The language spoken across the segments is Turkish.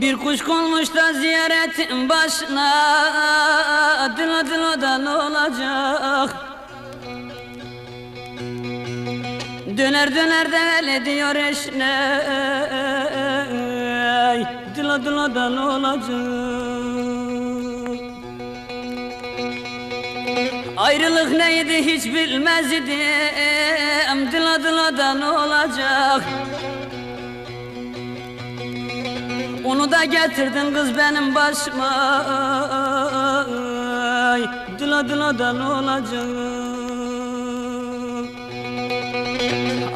Kuş konmuş da ziyaretin başına Dilo dilo da ne olacak? Döner döner de öyle diyor eşine Dilo dilo da ne olacak? Ayrılık neydi hiç bilmez idim Dilo dilo da ne olacak da getirdin kız benim başıma. Ay, Dila da ne olacak?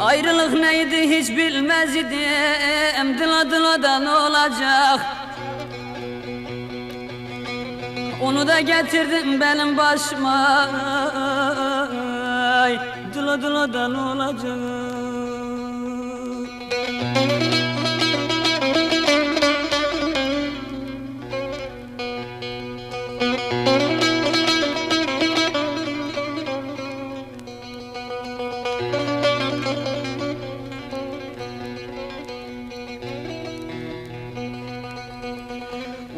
Ayrılık neydi hiç bilmez idim. Dila dila da ne olacak? Onu da getirdin benim başıma. Ay, dila da ne olacak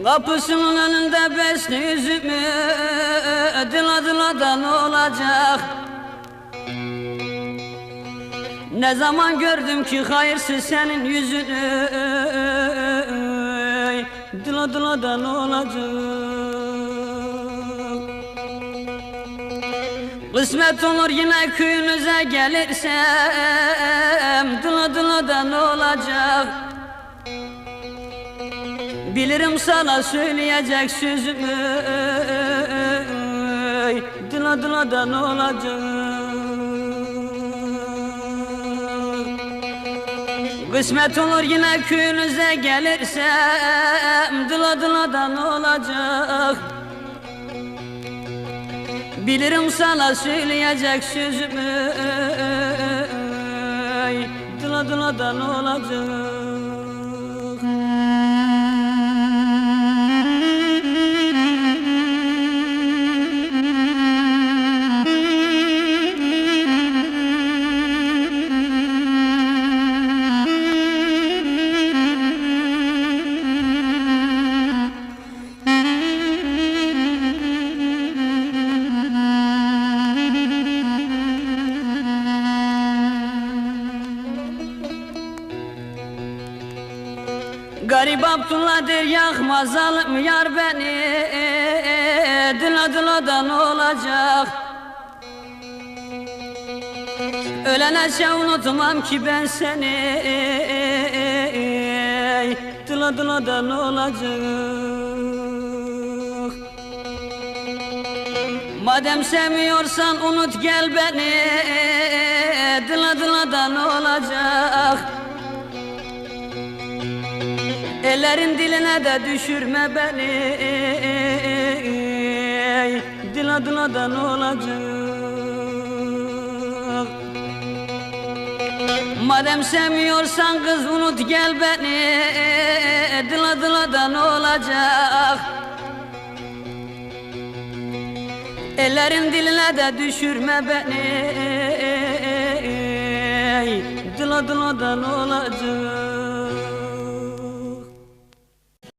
Kapısının önünde besli yüzümü Dıla dıla da ne olacak. Ne zaman gördüm ki hayırsız senin yüzünü Dıla dıla da ne olacak. Kısmet olur yine köyünüze gelirsem Dıla dıla da ne olacak Bilirim sana söyleyecek sözümü Dıla dıla da ne olacak. Kısmet olur yine köyünüze gelirsem Dıla dıla da ne olacak. Bilirim sana söyleyecek sözümü Dıla dıla da ne olacak Garip Abdullah'dır yakmaz alım yar beni da ne olacak. Ölene unutmam ki ben seni da ne olacak. Madem sevmiyorsan unut gel beni da ne olacak Ellerin diline de düşürme beni. Dila dila da ne olacak. Madem sevmiyorsan kız unut gel beni. Dila dila da ne olacak. Ellerin diline de düşürme beni. Dila dila da ne olacak